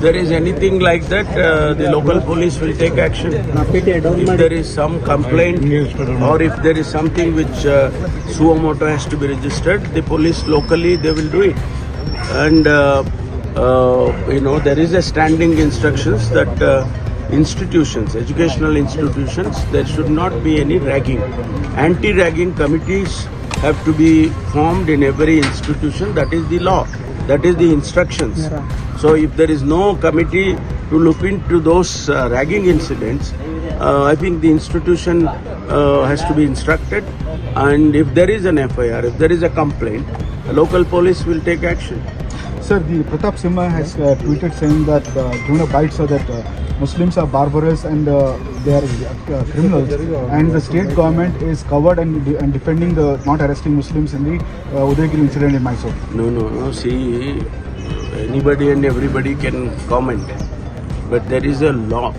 there is anything like that, uh, the local police will take action. If there is some complaint or if there is something which uh, suo moto has to be registered, the police locally they will do it. And uh, uh, you know there is a standing instructions that uh, institutions, educational institutions, there should not be any ragging. Anti-ragging committees have to be formed in every institution. That is the law. That is the instructions. So if there is no committee to look into those uh, ragging incidents, uh, I think the institution uh, has to be instructed. And if there is an FIR, if there is a complaint, the local police will take action. Sir, the Pratap Simha has uh, tweeted saying that uh, given a bite so that uh, Muslims are barbarous and uh, they are uh, criminals, and the state government is covered and, de- and defending the not arresting Muslims in the uh, Udayagiri incident in Mysore. No, no, no. See, anybody and everybody can comment, but there is a law,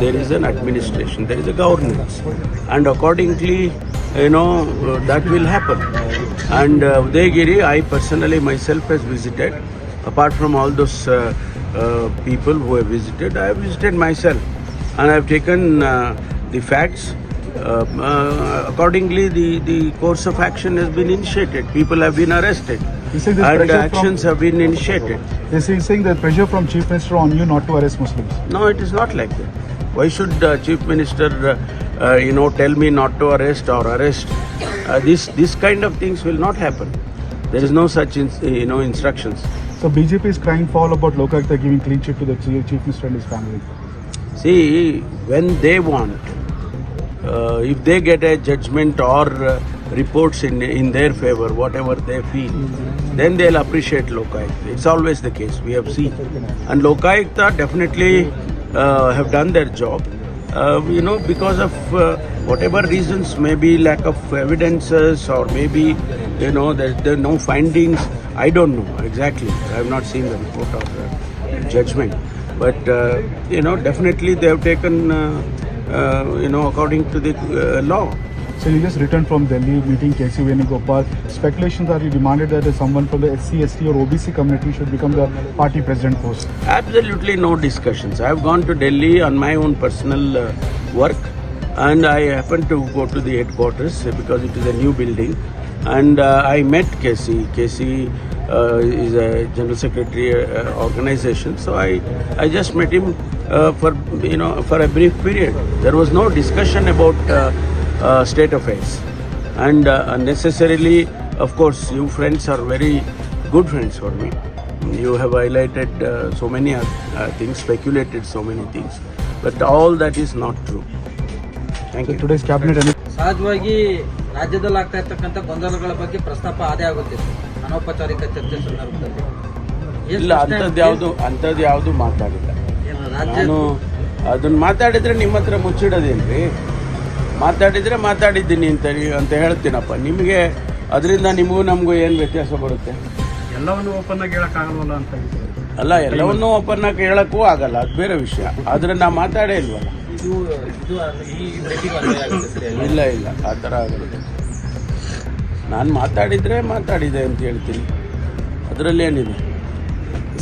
there is an administration, there is a governance, and accordingly, you know, that will happen. And uh, Udayagiri, I personally myself has visited. Apart from all those uh, uh, people who have visited, I have visited myself, and I have taken uh, the facts. Uh, uh, accordingly, the, the course of action has been initiated. People have been arrested, and actions have been initiated. He's saying- saying that pressure from Chief Minister on you not to arrest Muslims. No, it is not like that. Why should uh, Chief Minister, uh, uh, you know, tell me not to arrest or arrest? Uh, this this kind of things will not happen. There is no such, in, you know, instructions. So BJP is crying foul about Lokayukta giving clean chit to the Chief Minister and his family. See, when they want, uh, if they get a judgment or uh, reports in in their favor, whatever they feel, then they'll appreciate Lokayukta. It's always the case. We have seen, and Lokayukta definitely uh, have done their job. Uh, you know, because of uh, whatever reasons, maybe lack of evidences or maybe you know there, there are no findings. I don't know exactly. I have not seen the report of judgment, but uh, you know definitely they have taken uh, uh, you know according to the uh, law. So you just returned from Delhi meeting KC Venugopal. Speculations are you demanded that someone from the SC, ST or OBC community should become the party president post. Absolutely no discussions. I have gone to Delhi on my own personal uh, work, and I happened to go to the headquarters because it is a new building, and uh, I met KC. KC uh, is a general secretary uh, organization, so I I just met him uh, for you know for a brief period. There was no discussion about uh, state affairs, and uh, necessarily, of course, you friends are very good friends for me. You have highlighted uh, so many uh, uh, things, speculated so many things, but all that is not true. Thank So you. today's cabinet and ಸಹಜವಾಗಿ ರಾಜ್ಯದಲ್ಲಿ ಆಗ್ತಾ ಇರ್ತಕ್ಕಂಥ ಗೊಂದಲಗಳ ಬಗ್ಗೆ ಪ್ರಸ್ತಾಪ ಅದೇ ಆಗುತ್ತಿತ್ತು ಅನೌಪಚಾರಿಕ ಚರ್ಚೆ ಸಂದರ್ಭದಲ್ಲಿ ಇಲ್ಲ ಅಂಥದ್ದು ಯಾವುದು ಅಂಥದ್ದು ಯಾವುದು ಮಾತಾಡಿಲ್ಲ ನಾನು ಅದನ್ನ ಮಾತಾಡಿದ್ರೆ ನಿಮ್ಮ ಹತ್ರ ಮುಚ್ಚಿಡೋದೇನ್ರಿ ಮಾತಾಡಿದ್ರೆ ಮಾತಾಡಿದ್ದೀನಿ ಅಂತ ಅಂತ ಹೇಳ್ತೀನಪ್ಪ. ನಿಮಗೆ ಅದರಿಂದ ನಿಮಗೂ ನಮಗೂ ಏನು ವ್ಯತ್ಯಾಸ ಬರುತ್ತೆ? ಎಲ್ಲವನ್ನು ಓಪನ್ ಆಗಿ ಹೇಳಕ್ಕಾಗಲ್ಲ ಅಂತ ಅಲ್ಲ ಎಲ್ಲವನ್ನೂ ಓಪನ್ ಆಗಿ ಹೇಳೋಕ್ಕೂ ಆಗಲ್ಲ ಅದು ಬೇರೆ ವಿಷಯ. ಆದರೆ ನಾ ಮಾತಾಡೇ ಇಲ್ವಲ್ಲ? ಇದು ಇದು ಈ ಭೇಟಿಗೂ ಅನ್ವಯ ಆಗುತ್ತೆ ಸರ್ ಇಲ್ಲ ಇಲ್ಲ ಆ ಥರ ಆಗಲ್ಲ ನಾನು ಮಾತಾಡಿದರೆ ಮಾತಾಡಿದೆ ಅಂತ ಹೇಳ್ತೀನಿ. ಅದರಲ್ಲಿ ಏನಿದೆ?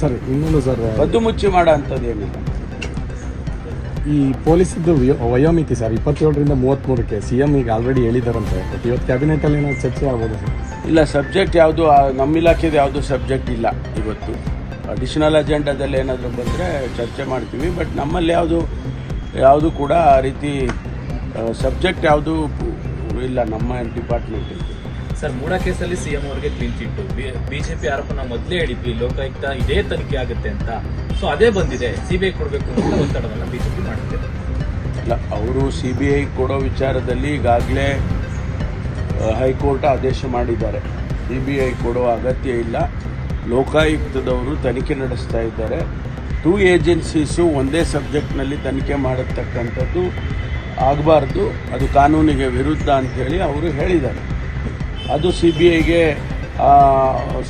ಸರ್ ಇನ್ನೊಂದು ಸರ್ ಕದ್ದು ಮುಚ್ಚಿ ಮಾಡೋ ಅಂಥದ್ದು ಏನಿಲ್ಲ ಈ ಪೊಲೀಸಿದ್ದು ವಯೋ- ವಯೋಮಿತಿ ಸರ್, ಇಪ್ಪತ್ತೇಳರಿಂದ ಮೂವತ್ತ್ಮೂರಕ್ಕೆ ಸಿ ಎಂ ಈಗ ಆಲ್ರೆಡಿ ಹೇಳಿದಾರಂತೆ ಬಟ್ ಇವತ್ತು ಕ್ಯಾಬಿನೆಟಲ್ಲಿ ಏನಾದ್ರು ಚರ್ಚೆ ಆಗ್ಬೋದು ಇಲ್ಲ ಸಬ್ಜೆಕ್ಟ್ ಯಾವುದು ನಮ್ಮ ಇಲಾಖೆದು ಯಾವುದು ಸಬ್ಜೆಕ್ಟ್ ಇಲ್ಲ ಇವತ್ತು. ಅಡಿಷನಲ್ ಅಜೆಂಡಾದಲ್ಲಿ ಏನಾದರೂ ಬಂದರೆ ಚರ್ಚೆ ಮಾಡ್ತೀವಿ. ಬಟ್ ನಮ್ಮಲ್ಲಿ ಯಾವುದು ಯಾವುದು ಕೂಡ ಆ ರೀತಿ ಸಬ್ಜೆಕ್ಟ್ ಯಾವುದು ಇಲ್ಲ ನಮ್ಮ ಡಿಪಾರ್ಟ್ಮೆಂಟಲ್ಲಿ ಸರ್, ಮೂಡ ಕೇಸಲ್ಲಿ ಸಿಎಂ ಅವರಿಗೆ ಕ್ಲೀನ್ ಚಿಟ್ಟು ಬಿಜೆಪಿ ಆರೋಪನ ಮೊದಲೇ ಹೇಳಿದ್ವಿ, ಲೋಕಾಯುಕ್ತ ಇದೇ ತನಿಖೆ ಆಗುತ್ತೆ ಅಂತ. ಸೊ ಅದೇ ಬಂದಿದೆ. ಸಿಬಿಐ ಕೊಡಬೇಕು ಅಂತ ಒತ್ತಡವನ್ನ ಬಿಜೆಪಿ ಮಾಡುತ್ತೆ ಇಲ್ಲ, ಅವರು ಸಿ ಬಿ ಐ ಕೊಡೋ ವಿಚಾರದಲ್ಲಿ ಈಗಾಗಲೇ ಹೈಕೋರ್ಟ್ ಆದೇಶ ಮಾಡಿದ್ದಾರೆ. ಸಿ ಬಿ ಐ ಕೊಡೋ ಅಗತ್ಯ ಇಲ್ಲ. ಲೋಕಾಯುಕ್ತದವರು ತನಿಖೆ ನಡೆಸ್ತಾ ಇದ್ದಾರೆ. ಟೂ ಏಜೆನ್ಸೀಸು ಒಂದೇ ಸಬ್ಜೆಕ್ಟ್ನಲ್ಲಿ ತನಿಖೆ ಮಾಡತಕ್ಕಂಥದ್ದು ಆಗಬಾರ್ದು. ಅದು ಕಾನೂನಿಗೆ ವಿರುದ್ಧ ಅಂಥೇಳಿ ಅವರು ಹೇಳಿದ್ದಾರೆ. ಅದು ಸಿ ಬಿ ಐಗೆ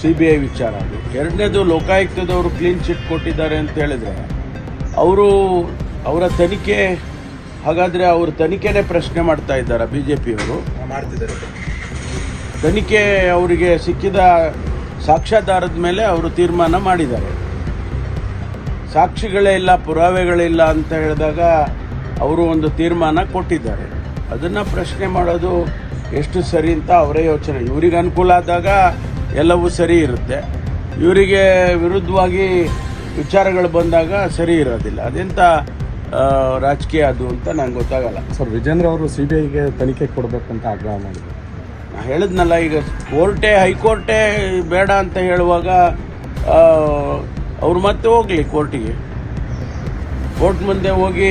ಸಿ ಬಿ ಐ ವಿಚಾರ ಅದು. ಎರಡನೇದು ಲೋಕಾಯುಕ್ತದವರು ಕ್ಲೀನ್ ಚಿಟ್ ಕೊಟ್ಟಿದ್ದಾರೆ ಅಂತ ಹೇಳಿದರೆ ಅವರು ಅವರ ತನಿಖೆ ಹಾಗಾದರೆ ಅವರು ತನಿಖೆನೇ ಪ್ರಶ್ನೆ ಮಾಡ್ತಾ ಇದ್ದಾರೆ ಬಿ ಜೆ ಪಿಯವರು ಮಾಡ್ತಿದ್ದಾರೆ. ತನಿಖೆ ಅವರಿಗೆ ಸಿಕ್ಕಿದ ಸಾಕ್ಷ್ಯಾಧಾರದ ಮೇಲೆ ಅವರು ತೀರ್ಮಾನ ಮಾಡಿದ್ದಾರೆ. ಸಾಕ್ಷಿಗಳೇ ಇಲ್ಲ ಪುರಾವೆಗಳಿಲ್ಲ ಅಂತ ಹೇಳಿದಾಗ ಅವರು ಒಂದು ತೀರ್ಮಾನ ಕೊಟ್ಟಿದ್ದಾರೆ. ಅದನ್ನು ಪ್ರಶ್ನೆ ಮಾಡೋದು ಎಷ್ಟು ಸರಿ ಅಂತ ಅವರೇ ಯೋಚನೆ. ಇವರಿಗೆ ಅನುಕೂಲ ಆದಾಗ ಎಲ್ಲವೂ ಸರಿ ಇರುತ್ತೆ. ಇವರಿಗೆ ವಿರುದ್ಧವಾಗಿ ವಿಚಾರಗಳು ಬಂದಾಗ ಸರಿ ಇರೋದಿಲ್ಲ. ಅದೆಂಥ ರಾಜಕೀಯ ಅದು ಅಂತ ನಂಗೆ ಗೊತ್ತಾಗಲ್ಲ. ಸರ್ ವಿಜೇಂದ್ರ ಅವರು ಸಿ ಬಿ ಐಗೆ ತನಿಖೆ ಕೊಡಬೇಕಂತ ಆಗ್ರಹ ಮಾಡಿದ್ರು. ನಾ ಹೇಳಿದ್ನಲ್ಲ ಈಗ ಕೋರ್ಟೇ ಹೈಕೋರ್ಟೇ ಬೇಡ ಅಂತ ಹೇಳುವಾಗ ಅವ್ರು ಮತ್ತೆ ಹೋಗಲಿ ಕೋರ್ಟಿಗೆ. ಕೋರ್ಟ್ ಮುಂದೆ ಹೋಗಿ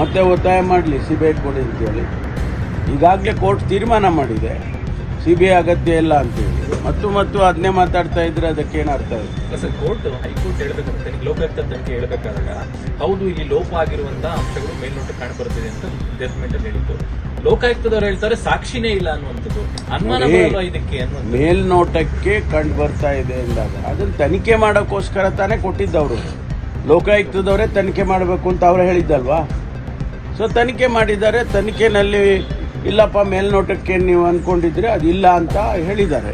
ಮತ್ತೆ ಒತ್ತಾಯ ಮಾಡಲಿ ಸಿ ಬಿ ಐ ಕೊಡಿ ಅಂತೇಳಿ ಈಗಾಗಲೇ ಕೋರ್ಟ್ ತೀರ್ಮಾನ ಮಾಡಿದೆ. ಸಿ ಬಿ ಐ ಅಗತ್ಯ ಇಲ್ಲ ಅಂತೇಳಿ ಮತ್ತು ಮತ್ತು ಅದನ್ನೇ ಮಾತಾಡ್ತಾ ಇದ್ರೆ ಏನು ಅರ್ಥ ಇದೆ ಸರ್ ಕೋರ್ಟ್ ಹೈಕೋರ್ಟ್ ಹೇಳ್ಬೇಕಂತ ಲೋಕಾಯುಕ್ತ ತನಿಖೆ ಹೇಳ್ಬೇಕಾದಾಗ ಹೌದು ಇಲ್ಲಿ ಲೋಪ ಆಗಿರುವಂತಹ ಅಂಶಗಳು ಮೇಲ್ನೋಟ ಕಾಣಬರುತ್ತಿದೆ ಅಂತ ಜಜ್ಮೆಂಟ್ ಅಲ್ಲಿ ಹೇಳಿತ್ತು ಲೋಕಾಯುಕ್ತದವರು ಹೇಳ್ತಾರೆ ಸಾಕ್ಷಿನೇ ಇಲ್ಲ ಅನ್ನುವಂಥದ್ದು. ಅನುಮಾನ ಬರಲ್ಲ ಇದಕ್ಕೆ ಮೇಲ್ನೋಟಕ್ಕೆ ಕಂಡು ಬರ್ತಾ ಇದೆ ಎಂದಾಗ ಅದನ್ನ ತನಿಖೆ ಮಾಡೋಕ್ಕೋಸ್ಕರ ತಾನೇ ಕೊಟ್ಟಿದ್ದವರು. ಲೋಕಾಯುಕ್ತದವರೇ ತನಿಖೆ ಮಾಡಬೇಕು ಅಂತ ಅವರೇ ಹೇಳಿದ್ದಲ್ವಾ? ಸೊ ತನಿಖೆ ಮಾಡಿದ್ದಾರೆ ತನಿಖೆನಲ್ಲಿ ಇಲ್ಲಪ್ಪ ಮೇಲ್ನೋಟಕ್ಕೆ ನೀವು ಅಂದ್ಕೊಂಡಿದ್ರೆ ಅದಿಲ್ಲ ಅಂತ ಹೇಳಿದ್ದಾರೆ.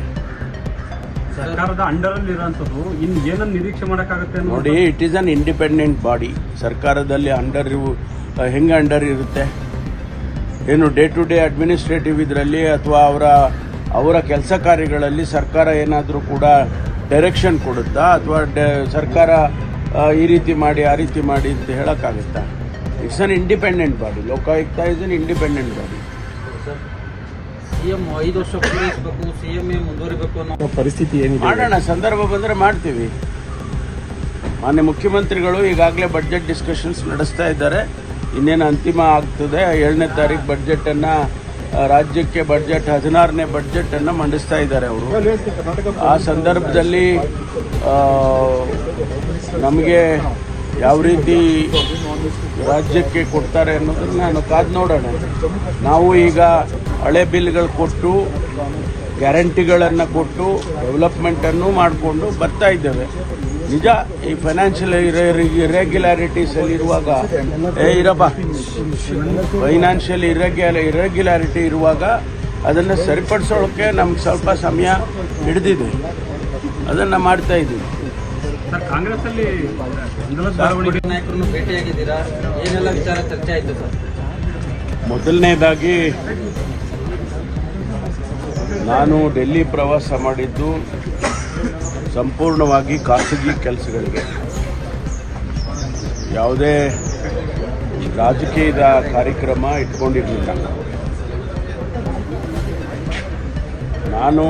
ಸರ್ಕಾರದ ಅಂಡರ್ ಅಲ್ಲಿ ಇರೋಂಥದ್ದು ಇನ್ ಏನನ್ನ ನಿರೀಕ್ಷೆ ಮಾಡೋಕ್ಕಾಗುತ್ತೆ ನೋಡಿ it is an independent body ಸರ್ಕಾರದಲ್ಲಿ ಅಂಡರ್ ಹೆಂಗೆ ಅಂಡರ್ ಇರುತ್ತೆ? ಏನು ಡೇ ಟು ಡೇ ಅಡ್ಮಿನಿಸ್ಟ್ರೇಟಿವ್ ಇದರಲ್ಲಿ ಅಥವಾ ಅವರ ಅವರ ಕೆಲಸ ಕಾರ್ಯಗಳಲ್ಲಿ ಸರ್ಕಾರ ಏನಾದರೂ ಕೂಡ ಡೈರೆಕ್ಷನ್ ಕೊಡುತ್ತಾ? ಅಥವಾ ಸರ್ಕಾರ ಈ ರೀತಿ ಮಾಡಿ ಆ ರೀತಿ ಮಾಡಿ ಅಂತ ಹೇಳೋಕ್ಕಾಗುತ್ತಾ? It's an independent body Lokayukta is an independent body CM ಐದು ವರ್ಷ ಪೂರೈಸಬೇಕು ಸಿಎಂ ಮುಂದುವರಿಬೇಕು ಅನ್ನೋ ಪರಿಸ್ಥಿತಿ ಏನಿದೆ? ಮಾಡೋಣ ಸಂದರ್ಭ ಬಂದರೆ ಮಾಡ್ತೀವಿ. ಮಾನ್ಯ ಮುಖ್ಯಮಂತ್ರಿಗಳು ಈಗಾಗಲೇ ಬಜೆಟ್ ಡಿಸ್ಕಷನ್ಸ್ ನಡೆಸ್ತಾ ಇದ್ದಾರೆ. ಇನ್ನೇನು ಅಂತಿಮ ಆಗ್ತದೆ? ಏಳನೇ ತಾರೀಕು ಬಡ್ಜೆಟನ್ನು ರಾಜ್ಯಕ್ಕೆ ಬಜೆಟ್ ಹದಿನಾರನೇ ಬಡ್ಜೆಟನ್ನು ಮಂಡಿಸ್ತಾ ಇದ್ದಾರೆ ಅವರು. ಆ ಸಂದರ್ಭದಲ್ಲಿ ನಮಗೆ ಯಾವ ರೀತಿ ರಾಜ್ಯಕ್ಕೆ ಕೊಡ್ತಾರೆ ಅನ್ನೋದನ್ನು ನಾನು ಕಾದು ನೋಡೋಣ. ನಾವು ಈಗ ಹಳೆ ಬಿಲ್ಗಳು ಕೊಟ್ಟು, ಗ್ಯಾರಂಟಿಗಳನ್ನು ಕೊಟ್ಟು ಡೆವಲಪ್ಮೆಂಟನ್ನು ಮಾಡಿಕೊಂಡು ಬರ್ತಾ ಇದ್ದೇವೆ. ನಿಜ, ಈ ಫೈನಾನ್ಷಿಯಲ್ ಇರೆಗ್ಯುಲಾರಿಟೀಸ್ ಅಲ್ಲಿ ಇರುವಾಗ ಏ ಇರಪ್ಪ ಫೈನಾನ್ಷಿಯಲ್ ಇರೆಗ್ಯುಲ ಇರೆಗ್ಯುಲಾರಿಟಿ ಇರುವಾಗ ಅದನ್ನು ಸರಿಪಡಿಸೋಕ್ಕೆ ನಮ್ಗೆ ಸ್ವಲ್ಪ ಸಮಯ ಹಿಡಿದಿದೆ. ಅದನ್ನು ಮಾಡ್ತಾ ಇದ್ದೀವಿ. ಕಾಂಗ್ರೆಸ್ ಅಲ್ಲಿ ನಾಯಕರನ್ನು ಭೇಟಿಯಾಗಿದ್ದೀರಾ? ಏನೆಲ್ಲ ವಿಚಾರ ಚರ್ಚೆ ಆಯ್ತು ಸರ್? ಮೊದಲನೇದಾಗಿ ನಾನು ಡೆಲ್ಲಿ ಪ್ರವಾಸ ಮಾಡಿದ್ದು ಸಂಪೂರ್ಣವಾಗಿ ಖಾಸಗಿ ಕೆಲಸಗಳಿಗೆ. ಯಾವುದೇ ರಾಜಕೀಯದ ಕಾರ್ಯಕ್ರಮ ಇಟ್ಕೊಂಡಿರಲಿಲ್ಲ. ನಾನು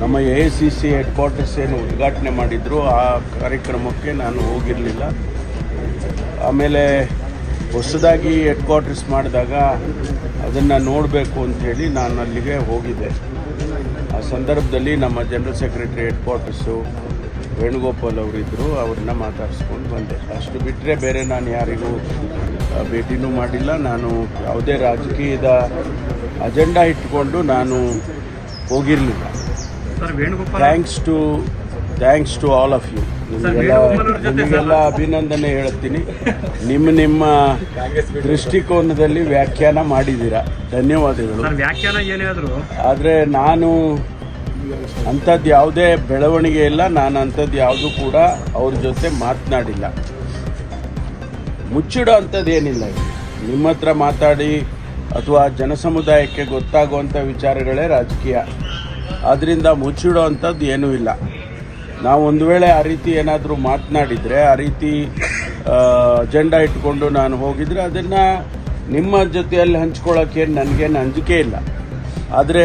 ನಮ್ಮ A C C headquarters ಏನು ಉದ್ಘಾಟನೆ ಮಾಡಿದ್ರು, ಆ ಕಾರ್ಯಕ್ರಮಕ್ಕೆ ನಾನು ಹೋಗಿರಲಿಲ್ಲ. ಆಮೇಲೆ ಹೊಸದಾಗಿ ಹೆಡ್ ಕ್ವಾರ್ಟರ್ಸ್ ಮಾಡಿದಾಗ ಅದನ್ನು ನೋಡಬೇಕು ಅಂಥೇಳಿ ನಾನು ಅಲ್ಲಿಗೆ ಹೋಗಿದ್ದೆ. ಆ ಸಂದರ್ಭದಲ್ಲಿ ನಮ್ಮ general secretary headquarters Venugopal ಅವರಿದ್ದರು ಅವ್ರನ್ನ ಮಾತಾಡಿಸ್ಕೊಂಡು ಬಂದೆ. ಅಷ್ಟು ಬಿಟ್ಟರೆ ಬೇರೆ ನಾನು ಯಾರಿಗೂ ಭೇಟಿನೂ ಮಾಡಿಲ್ಲ. ನಾನು ಯಾವುದೇ ರಾಜಕೀಯದ ಅಜೆಂಡಾ ಇಟ್ಕೊಂಡು ನಾನು ಹೋಗಿರಲಿಲ್ಲ. Thanks to thanks to all of you. ನಿಮಗೆಲ್ಲ ನಿಮಗೆಲ್ಲ ಅಭಿನಂದನೆ ಹೇಳ್ತೀನಿ. ನಿಮ್ಮ ನಿಮ್ಮ ದೃಷ್ಟಿಕೋನದಲ್ಲಿ ವ್ಯಾಖ್ಯಾನ ಮಾಡಿದ್ದೀರಾ. ಧನ್ಯವಾದಗಳು. ಸರ್ ವ್ಯಾಖ್ಯಾನ ಏನೇ ಆದ್ರೂ. ನಾನು ಅಂಥದ್ದು ಯಾವುದೇ ಬೆಳವಣಿಗೆ ಇಲ್ಲ ನಾನು ಅಂಥದ್ದು ಯಾವುದೂ ಕೂಡ ಅವ್ರ ಜೊತೆ ಮಾತನಾಡಿಲ್ಲ. ಮುಚ್ಚಿಡೋ ಅಂಥದ್ದು ಏನಿಲ್ಲ. ನಿಮ್ಮ ಹತ್ರ ಮಾತಾಡಿ ಅಥವಾ ಜನಸಮುದಾಯಕ್ಕೆ ಗೊತ್ತಾಗುವಂಥ ವಿಚಾರಗಳೇ ರಾಜಕೀಯ. ಆದ್ದರಿಂದ ಮುಚ್ಚಿಡೋ ಅಂಥದ್ದು ಏನೂ ಇಲ್ಲ. ನಾವು ಒಂದು ವೇಳೆ ಆ ರೀತಿ ಏನಾದರೂ ಮಾತನಾಡಿದರೆ, ಆ ರೀತಿ ಅಜೆಂಡಾ ಇಟ್ಕೊಂಡು ನಾನು ಹೋಗಿದ್ರೆ ಅದನ್ನು ನಿಮ್ಮ ಜೊತೆಯಲ್ಲಿ ಹಂಚ್ಕೊಳ್ಳೋಕ್ಕೆ ನನಗೇನು ಅಂಜಿಕೆ ಇಲ್ಲ. ಆದರೆ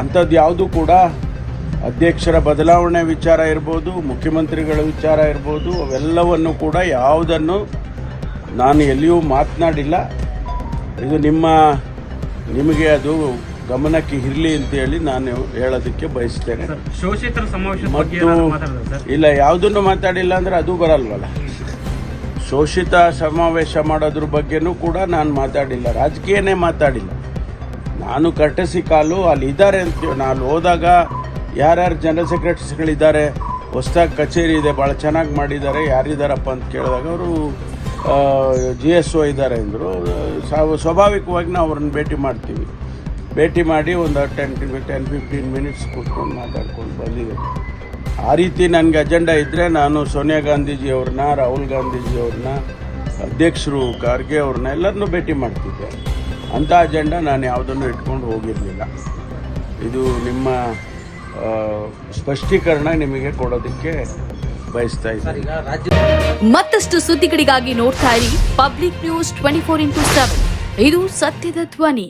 ಅಂಥದ್ದು ಯಾವುದು ಕೂಡ ಅಧ್ಯಕ್ಷರ ಬದಲಾವಣೆ ವಿಚಾರ ಇರ್ಬೋದು, ಮುಖ್ಯಮಂತ್ರಿಗಳ ವಿಚಾರ ಇರ್ಬೋದು, ಅವೆಲ್ಲವನ್ನು ಕೂಡ ಯಾವುದನ್ನು ನಾನು ಎಲ್ಲಿಯೂ ಮಾತನಾಡಿಲ್ಲ. ಇದು ನಿಮ್ಮ, ನಿಮಗೆ ಅದು ಗಮನಕ್ಕೆ ಇರಲಿ ಅಂತೇಳಿ ನಾನು ಹೇಳೋದಕ್ಕೆ ಬಯಸ್ತೇನೆ. ಶೋಷಿತರ ಸಮಾವೇಶದ ಬಗ್ಗೆ ಮತ್ತು ಇಲ್ಲ ಯಾವುದನ್ನು ಮಾತಾಡಿಲ್ಲ ಅಂದ್ರೆ ಅದು ಬರಲ್ವಲ್ಲ. ಶೋಷಿತ ಸಮಾವೇಶ ಮಾಡೋದ್ರ ಬಗ್ಗೆನೂ ಕೂಡ ನಾನು ಮಾತಾಡಿಲ್ಲ ರಾಜಕೀಯನೇ ಮಾತಾಡಿಲ್ಲ. ನಾನು ಕರ್ಟಸಿ ಕಾಲು ಅಲ್ಲಿ ಇದ್ದಾರೆ ಅಂತ ನಾನು ಹೋದಾಗ ಯಾರ್ಯಾರು ಜನರಲ್ ಸೆಕ್ರೆಟರಿಸ್ಗಳಿದ್ದಾರೆ ಹೊಸ್ದಾಗಿ ಕಚೇರಿ ಇದೆ ಭಾಳ ಚೆನ್ನಾಗಿ ಮಾಡಿದ್ದಾರೆ ಯಾರಿದ್ದಾರಪ್ಪ ಅಂತ ಕೇಳಿದಾಗ ಅವರು ಜಿ ಎಸ್ ಒ ಇದ್ದಾರೆ ಅಂದರು. ಸ್ವಾಭಾವಿಕವಾಗಿ ನಾವು ಅವ್ರನ್ನ ಭೇಟಿ ಮಾಡ್ತೀವಿ. ಭೇಟಿ ಮಾಡಿ ಒಂದು ಟೆನ್ ಟೆನ್ ಫಿಫ್ಟೀನ್ ಮಿನಿಟ್ಸ್ ಕೂತ್ಕೊಂಡು ಮಾತಾಡ್ಕೊಂಡು ಬಂದಿದೆ. ಆ ರೀತಿ ನನಗೆ ಅಜೆಂಡಾ ಇದ್ದರೆ ನಾನು ಸೋನಿಯಾ ಗಾಂಧೀಜಿಯವ್ರನ್ನ ರಾಹುಲ್ ಗಾಂಧೀಜಿಯವ್ರನ್ನ ಅಧ್ಯಕ್ಷರು ಖಾರ್ಗೆ ಅವ್ರನ್ನ ಎಲ್ಲರನ್ನೂ ಭೇಟಿ ಮಾಡ್ತಿದ್ದೆ. ಅಂಥ ಅಜೆಂಡಾ ನಾನು ಯಾವುದನ್ನು ಇಟ್ಕೊಂಡು ಹೋಗಿರಲಿಲ್ಲ. ಇದು ನಿಮ್ಮ ಸ್ಪಷ್ಟೀಕರಣ ನಿಮಗೆ ಕೊಡೋದಕ್ಕೆ ಬಯಸ್ತಾ ಸರ್ ಇದ್ದೀನಿ ಈಗ ರಾಜ್ಯ ಮತ್ತಷ್ಟು ಸುದ್ದಿಗಳಿಗಾಗಿ ನೋಡ್ತಾ ಇರಿ public news twenty four into seven ಇದು ಸತ್ಯದ ಧ್ವನಿ.